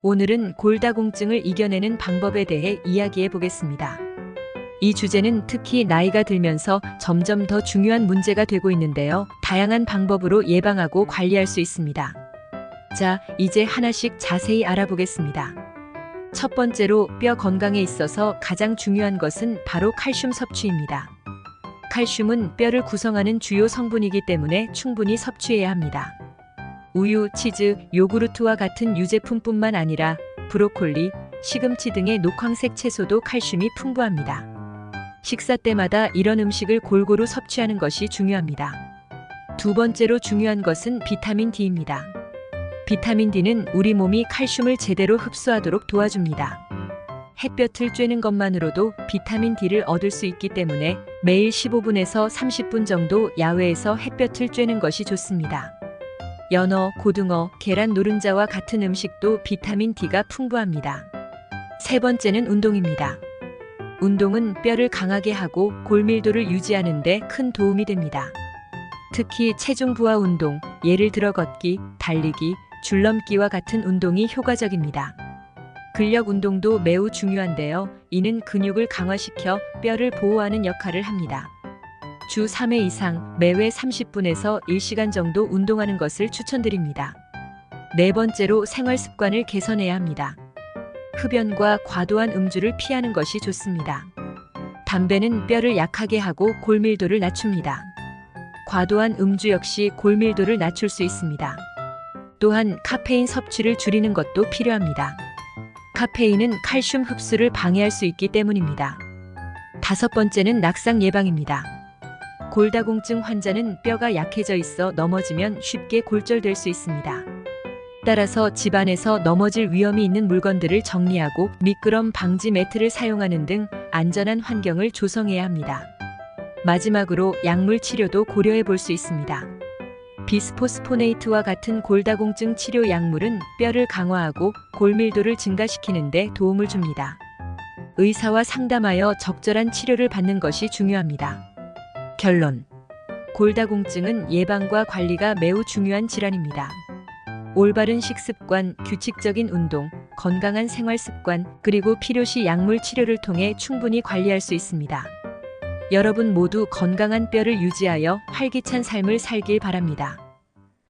오늘은 골다공증을 이겨내는 방법에 대해 이야기해 보겠습니다. 이 주제는 특히 나이가 들면서 점점 더 중요한 문제가 되고 있는데요. 다양한 방법으로 예방하고 관리할 수 있습니다. 자, 이제 하나씩 자세히 알아보겠습니다. 첫 번째로 뼈 건강에 있어서 가장 중요한 것은 바로 칼슘 섭취입니다. 칼슘은 뼈를 구성하는 주요 성분이기 때문에 충분히 섭취해야 합니다. 우유, 치즈, 요구르트와 같은 유제품뿐만 아니라 브로콜리, 시금치 등의 녹황색 채소도 칼슘이 풍부합니다. 식사 때마다 이런 음식을 골고루 섭취하는 것이 중요합니다. 두 번째로 중요한 것은 비타민 D입니다. 비타민 D는 우리 몸이 칼슘을 제대로 흡수하도록 도와줍니다. 햇볕을 쬐는 것만으로도 비타민 D를 얻을 수 있기 때문에 매일 15분에서 30분 정도 야외에서 햇볕을 쬐는 것이 좋습니다. 연어, 고등어, 계란 노른자와 같은 음식도 비타민 D가 풍부합니다. 세 번째는 운동입니다. 운동은 뼈를 강하게 하고 골밀도를 유지하는 데 큰 도움이 됩니다. 특히 체중 부하 운동, 예를 들어 걷기, 달리기, 줄넘기와 같은 운동이 효과적입니다. 근력 운동도 매우 중요한데요. 이는 근육을 강화시켜 뼈를 보호하는 역할을 합니다. 주 3회 이상 매회 30분에서 1시간 정도 운동하는 것을 추천드립니다. 네 번째로 생활 습관을 개선해야 합니다. 흡연과 과도한 음주를 피하는 것이 좋습니다. 담배는 뼈를 약하게 하고 골밀도를 낮춥니다. 과도한 음주 역시 골밀도를 낮출 수 있습니다. 또한 카페인 섭취를 줄이는 것도 필요합니다. 카페인은 칼슘 흡수를 방해할 수 있기 때문입니다. 다섯 번째는 낙상 예방입니다. 골다공증 환자는 뼈가 약해져 있어 넘어지면 쉽게 골절될 수 있습니다. 따라서 집안에서 넘어질 위험이 있는 물건들을 정리하고 미끄럼 방지 매트를 사용하는 등 안전한 환경을 조성해야 합니다. 마지막으로 약물 치료도 고려해 볼 수 있습니다. 비스포스포네이트와 같은 골다공증 치료 약물은 뼈를 강화하고 골밀도를 증가시키는 데 도움을 줍니다. 의사와 상담하여 적절한 치료를 받는 것이 중요합니다. 결론. 골다공증은 예방과 관리가 매우 중요한 질환입니다. 올바른 식습관, 규칙적인 운동, 건강한 생활 습관, 그리고 필요시 약물 치료를 통해 충분히 관리할 수 있습니다. 여러분 모두 건강한 뼈를 유지하여 활기찬 삶을 살길 바랍니다.